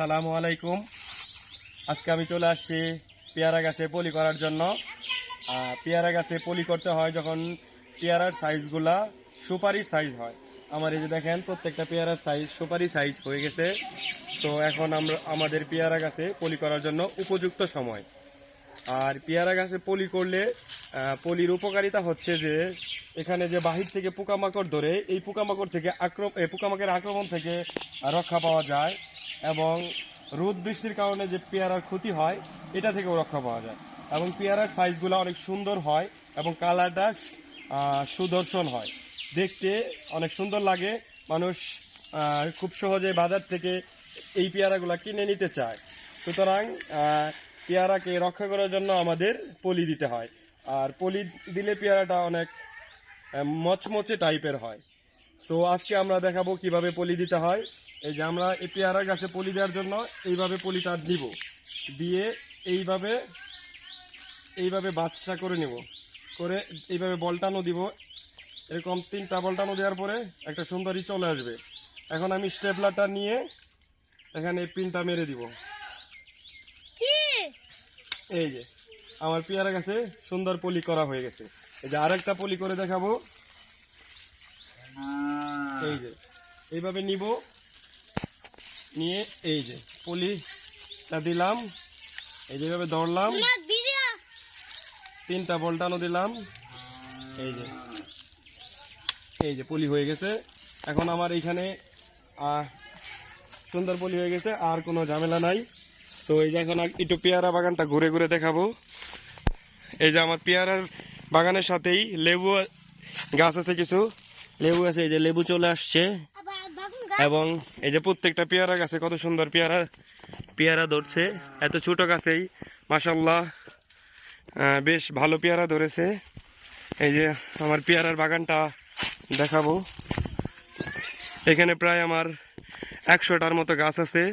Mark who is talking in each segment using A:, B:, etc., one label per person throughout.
A: আসসালামু আলাইকুম। আজকে আমি চলে আসছি পেয়ারা গাছে পলি করার জন্য। পেয়ারা গাছে পলি করতে হয় যখন পেয়ারার সাইজগুলা সুপারির সাইজ হয়। আমার এই যে দেখেন, প্রত্যেকটা পেয়ারার সাইজ সুপারি সাইজ হয়ে গেছে। তো এখন আমরা, আমাদের পেয়ারা গাছে পলি করার জন্য উপযুক্ত সময়। আর পেয়ারা গাছে পলি করলে পলির উপকারিতা হচ্ছে যে, এখানে যে বাহির থেকে পোকামাকড় ধরে, এই পোকামাকড় থেকে আক্রম পোকামাকড়ের আক্রমণ থেকে রক্ষা পাওয়া যায়। এবং রোদ বৃষ্টির কারণে যে পেয়ারার ক্ষতি হয়, এটা থেকেও রক্ষা পাওয়া যায়। এবং পেয়ারার সাইজগুলো অনেক সুন্দর হয় এবং কালারটা সুদর্শন হয়। দেখতে অনেক সুন্দর লাগে। মানুষ খুব সহজে বাজার থেকে এই পেয়ারাগুলো কিনে নিতে চায়। সুতরাং পেয়ারাকে রক্ষা করার জন্য আমাদের পলি দিতে হয়। আর পলি দিলে পেয়ারাটা অনেক মচমচে টাইপের হয়। তো আজকে আমরা দেখাবো কীভাবে পলি দিতে হয়। এই যে আমরা এই পেয়ারা গাছে পলি দেওয়ার জন্য এইভাবে পলিটা দিব। দিয়ে এইভাবে এইভাবে বাচ্চা করে নিব। করে এইভাবে বলটানো দিব। এরকম তিনটা বলটানো দেওয়ার পরে একটা সুন্দরী চলে আসবে। এখন আমি স্টেপলারটা নিয়ে এখানে পিনটা মেরে দিব। এই যে আমার পেয়ারা গাছে সুন্দর পলি করা হয়ে গেছে। এই যে আরেকটা পলি করে দেখাবো। এই যে। এইভাবে নিব। নিয়ে এই যে পলিটা দিলাম। এই যেভাবে দৌড়লাম তিনটা বলটানো দিলাম। এই যে। এই যে পলি হয়ে গেছে। এখন আমার এইখানে আহ, সুন্দর পলি হয়ে গেছে আর কোনো ঝামেলা নাই। তো এই যে এখন একটু পেয়ারা বাগানটা ঘুরে ঘুরে দেখাবো। এই যে আমার পেয়ারার বাগানের সাথেই লেবু গাছ আছে কিছু। লেবু আছে এই যে লেবু চলে আসছে। এবং এই যে প্রত্যেকটা পেয়ারা গাছে কত সুন্দর পেয়ারা পেয়ারা ধরছে। এত ছোট গাছেই মাসাল্লাহ বেশ ভালো পেয়ারা ধরেছে। এই যে আমার পেয়ারার বাগানটা দেখাবো। এখানে প্রায় আমার একশোটার মতো গাছ আছে।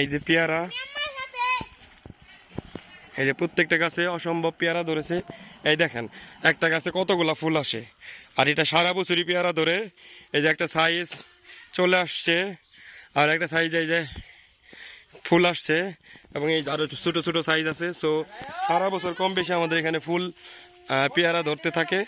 A: এই যে পেয়ারা এই যে প্রত্যেকটা গাছে অসম্ভব পেয়ারা ধরেছে। এই দেখেন, একটা গাছে কতগুলা ফুল আসে। আর এটা সারা বছরই পেয়ারা ধরে। এই যে একটা সাইজ চলে আসছে, আর একটা সাইজ এই যে ফুল আসছে, এবং এই আরও ছোট ছোট সাইজ আছে। সো সারা বছর কম বেশি আমাদের এখানে ফুল পেয়ারা ধরতে থাকে।